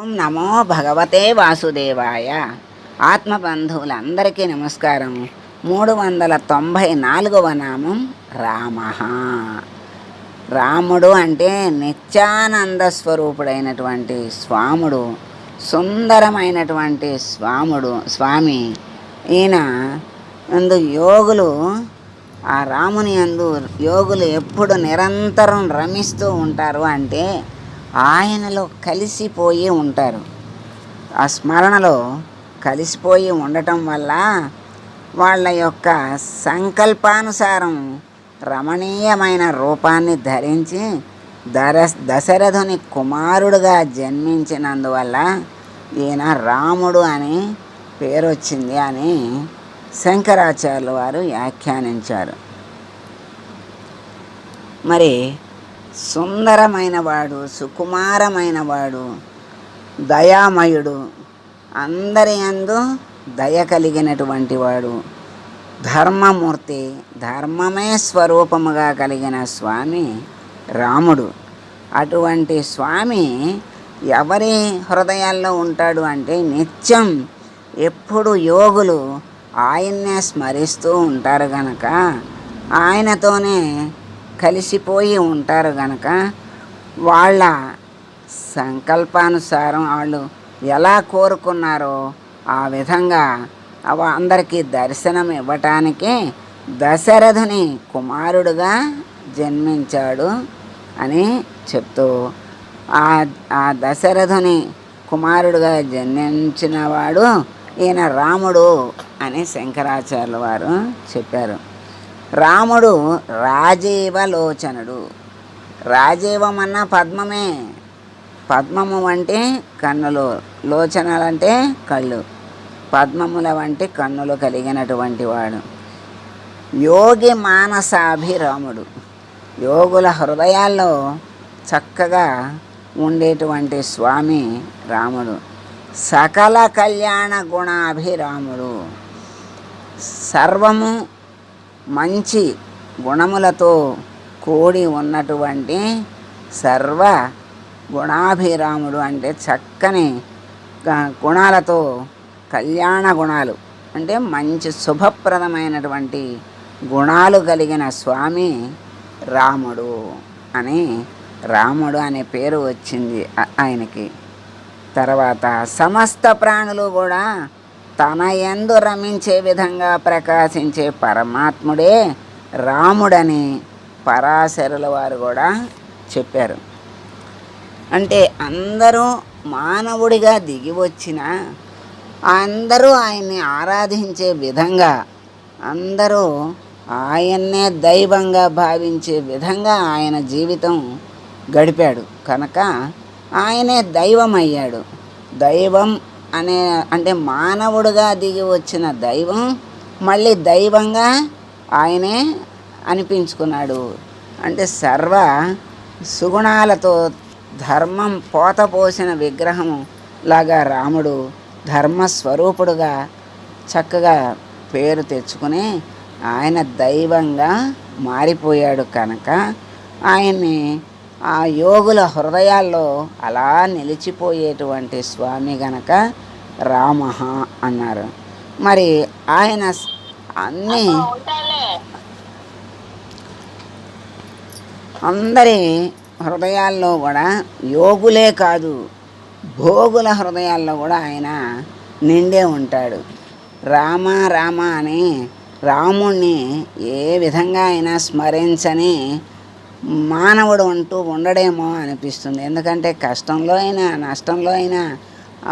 ఓం నమో భగవతే వాసుదేవాయ. ఆత్మబంధువులందరికీ నమస్కారం. మూడు వందల తొంభై నాలుగవ నామం రామ రాముడు అంటే నిత్యానంద స్వరూపుడైనటువంటి స్వాముడు సుందరమైనటువంటి స్వాముడు స్వామి. ఈయన అందు యోగులు ఆ రాముని అందు యోగులు ఎప్పుడు నిరంతరం రమిస్తూ ఉంటారు అంటే ఆయనలో కలిసిపోయి ఉంటారు. ఆ స్మరణలో కలిసిపోయి ఉండటం వల్ల వాళ్ళ యొక్క సంకల్పానుసారం రమణీయమైన రూపాన్ని ధరించి దర దశరథుని కుమారుడుగా జన్మించినందువల్ల ఈయన రాముడు అని పేరు వచ్చింది అని శంకరాచార్యుల వారు వ్యాఖ్యానించారు. మరి సుందరమైన వాడు సుకుమారమైన వాడు దయామయుడు అందరి అందు దయ కలిగినటువంటి వాడు ధర్మమూర్తి ధర్మమే స్వరూపముగా కలిగిన స్వామి రాముడు. అటువంటి స్వామి ఎవరి హృదయాల్లో ఉంటాడు అంటే నిత్యం ఎప్పుడు యోగులు ఆయన్నే స్మరిస్తూ ఉంటారు గనక ఆయనతోనే కలిసిపోయి ఉంటారు గనక వాళ్ళ సంకల్పానుసారం వాళ్ళు ఎలా కోరుకున్నారో ఆ విధంగా అవ అందరికీ దర్శనం ఇవ్వటానికి దశరథుని కుమారుడుగా జన్మించాడు అని చెప్తూ ఆ ఆ దశరథుని కుమారుడుగా జన్మించినవాడు ఈయన రాముడు అని శంకరాచార్యుల వారు చెప్పారు. రాముడు రాజీవలోచనుడు. రాజీవం అన్న పద్మమే. పద్మము అంటే కన్నులు లోచనలంటే కళ్ళు. పద్మముల వంటి కన్నులు కలిగినటువంటి వాడు. యోగి మానసాభిరాముడు. యోగుల హృదయాల్లో చక్కగా ఉండేటువంటి స్వామి రాముడు. సకల కళ్యాణ గుణాభిరాముడు. సర్వము మంచి గుణములతో కూడి ఉన్నటువంటి సర్వ గుణాభిరాముడు అంటే చక్కని గుణాలతో కళ్యాణ గుణాలు అంటే మంచి శుభప్రదమైనటువంటి గుణాలు కలిగిన స్వామి రాముడు అని రాముడు అనే పేరు వచ్చింది ఆయనకి. తర్వాత సమస్త ప్రాణులు కూడా తన ఎందు రమించే విధంగా ప్రకాశించే పరమాత్ముడే రాముడని పరాశరుల వారు కూడా చెప్పారు. అంటే అందరూ మానవుడిగా దిగి వచ్చిన అందరూ ఆయన్ని ఆరాధించే విధంగా అందరూ ఆయన్నే దైవంగా భావించే విధంగా ఆయన జీవితం గడిపాడు. కనుక ఆయనే దైవం అయ్యాడు దైవం అనే అంటే మానవుడుగా దిగి వచ్చిన దైవం మళ్ళీ దైవంగా ఆయనే అనిపించుకున్నాడు. అంటే సర్వ సుగుణాలతో ధర్మం పోతపోసిన విగ్రహం లాగా రాముడు ధర్మస్వరూపుడుగా చక్కగా పేరు తెచ్చుకుని ఆయన దైవంగా మారిపోయాడు కనుక ఆయన్ని ఆ యోగుల హృదయాల్లో అలా నిలిచిపోయేటువంటి స్వామి గనక రామ అన్నారు. మరి ఆయన అన్ని అన్నీ అందరి హృదయాల్లో కూడా యోగులే కాదు భోగుల హృదయాల్లో కూడా ఆయన నిండే ఉంటాడు. రామ రామ అని రాముణ్ణి ఏ విధంగా అయినా స్మరించని మానవుడు అంటూ ఉండడేమో అనిపిస్తుంది. ఎందుకంటే కష్టంలో అయినా నష్టంలో అయినా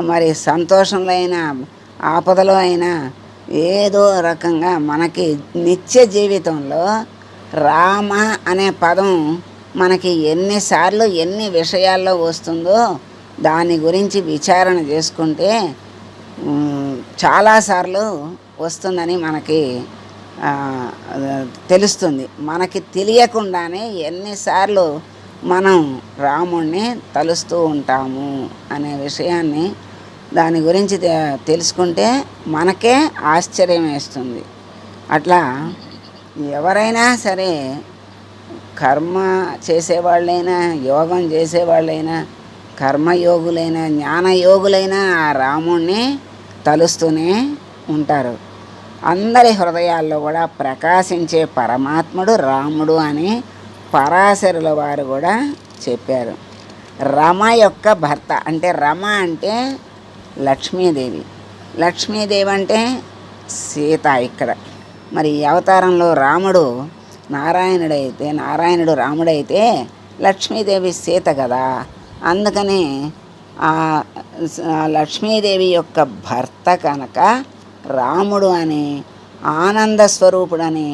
మరి సంతోషంలో అయినా ఆపదలో అయినా ఏదో రకంగా మనకి నిత్య జీవితంలో రామ అనే పదం మనకి ఎన్నిసార్లు ఎన్ని విషయాల్లో వస్తుందో దాని గురించి విచారణ చేసుకుంటే చాలాసార్లు వస్తుందని మనకి తెలుస్తుంది. మనకి తెలియకుండానే ఎన్నిసార్లు మనం రాముణ్ణి తలుస్తూ ఉంటాము అనే విషయాన్ని దాని గురించి తెలుసుకుంటే మనకే ఆశ్చర్యం వేస్తుంది. అట్లా ఎవరైనా సరే కర్మ చేసేవాళ్ళైనా యోగం చేసేవాళ్ళైనా కర్మయోగులైన జ్ఞానయోగులైన ఆ రాముణ్ణి తలుస్తూనే ఉంటారు. అందరి హృదయాల్లో కూడా ప్రకాశించే పరమాత్ముడు రాముడు అని పరాశరుల వారు కూడా చెప్పారు. రమ యొక్క భర్త అంటే రమ అంటే లక్ష్మీదేవి. లక్ష్మీదేవి అంటే సీత ఇక్కడ. మరి ఈ అవతారంలో రాముడు నారాయణుడైతే నారాయణుడు రాముడైతే లక్ష్మీదేవి సీత కదా. అందుకని లక్ష్మీదేవి యొక్క భర్త కనుక రాముడు అని ఆనంద స్వరూపుడని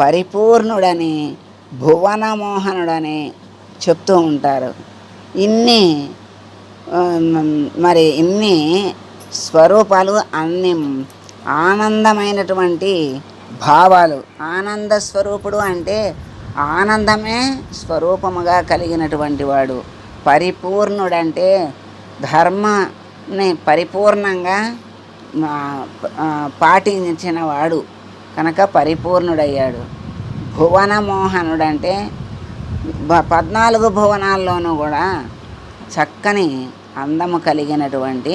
పరిపూర్ణుడని భువనమోహనుడని చెప్తూ ఉంటారు. ఇన్ని మరి ఇన్ని స్వరూపాలు అన్ని ఆనందమైనటువంటి భావాలు. ఆనంద స్వరూపుడు అంటే ఆనందమే స్వరూపముగా కలిగినటువంటి వాడు. పరిపూర్ణుడంటే ధర్మాన్ని పరిపూర్ణంగా పాటించిన వాడు కనుక పరిపూర్ణుడయ్యాడు. భువనమోహనుడు అంటే పద్నాలుగు భువనాల్లోనూ కూడా చక్కని అందము కలిగినటువంటి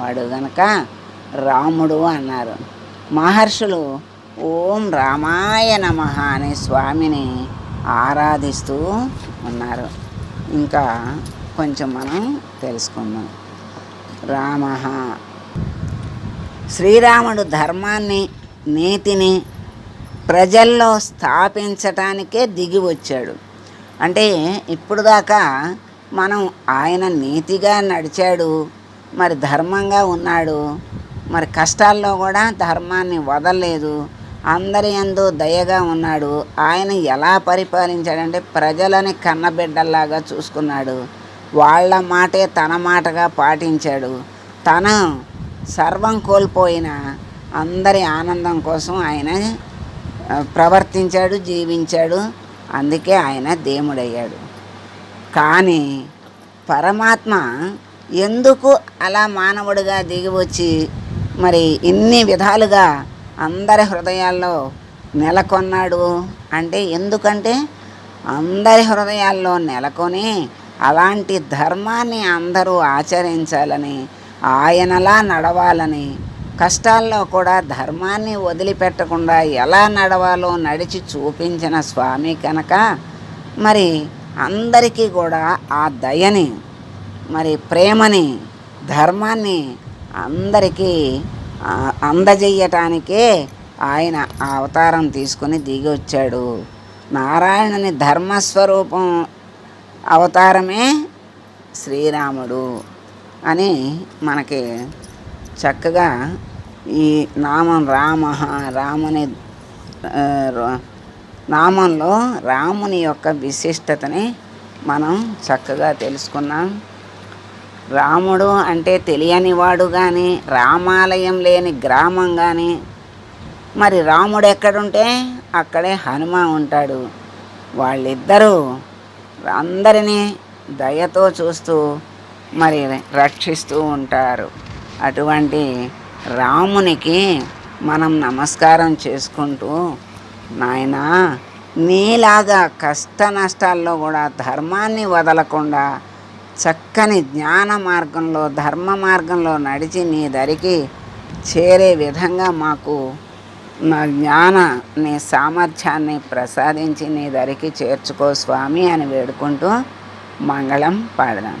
వాడు గనక రాముడు అన్నారు. మహర్షులు ఓం రామాయ నమ అనే స్వామిని ఆరాధిస్తూ ఉన్నారు. ఇంకా కొంచెం మనం తెలుసుకుందాం. రామ శ్రీరాముడు ధర్మాన్ని నీతిని ప్రజల్లో స్థాపించటానికే దిగి వచ్చాడు. అంటే ఇప్పుడు దాకా మనం ఆయన నీతిగా నడిచాడు మరి ధర్మంగా ఉన్నాడు మరి కష్టాల్లో కూడా ధర్మాన్ని వదలలేదు అందరి ఎందు దయగా ఉన్నాడు ఆయన ఎలా పరిపాలించాడంటే ప్రజలని కన్నబిడ్డల్లాగా చూసుకున్నాడు వాళ్ళ మాటే తన మాటగా పాటించాడు తన సర్వం కోల్పోయిన అందరి ఆనందం కోసం ఆయన ప్రవర్తించాడు జీవించాడు. అందుకే ఆయన దేవుడయ్యాడు. కానీ పరమాత్మ ఎందుకు అలా మానవుడిగా దిగివచ్చి మరి ఇన్ని విధాలుగా అందరి హృదయాల్లో నెలకొన్నాడు అంటే ఎందుకంటే అందరి హృదయాల్లో నెలకొని అలాంటి ధర్మాన్ని అందరూ ఆచరించాలని ఆయనలా నడవాలని కష్టాల్లో కూడా ధర్మాన్ని వదిలిపెట్టకుండా ఎలా నడవాలో నడిచి చూపించిన స్వామి కనుక మరి అందరికీ కూడా ఆ దయని మరి ప్రేమని ధర్మాన్ని అందరికీ అందజేయటానికే ఆయన ఆ అవతారం తీసుకుని దిగి వచ్చాడు. నారాయణుని ధర్మస్వరూపం అవతారమే శ్రీరాముడు. అని మనకి చక్కగా ఈ నామం రామ రాముని నామంలో రాముని యొక్క విశిష్టతని మనం చక్కగా తెలుసుకున్నాం. రాముడు అంటే తెలియనివాడు కానీ రామాలయం లేని గ్రామం కానీ మరి రాముడు ఎక్కడుంటే అక్కడే హనుమ ఉంటాడు. వాళ్ళిద్దరూ అందరినీ దయతో చూస్తూ మరి రక్షిస్తూ ఉంటారు. అటువంటి రామునికి మనం నమస్కారం చేసుకుంటూ నాయనా నీలాగా కష్ట నష్టాల్లో కూడా ధర్మాన్ని వదలకుండా చక్కని జ్ఞాన మార్గంలో ధర్మ మార్గంలో నడిచి నీ దరికి చేరే విధంగా మాకు నా జ్ఞాన నీ సామర్థ్యాన్ని ప్రసాదించి నీ దరికి చేర్చుకో స్వామి అని వేడుకుంటూ మంగళం పాడదాం.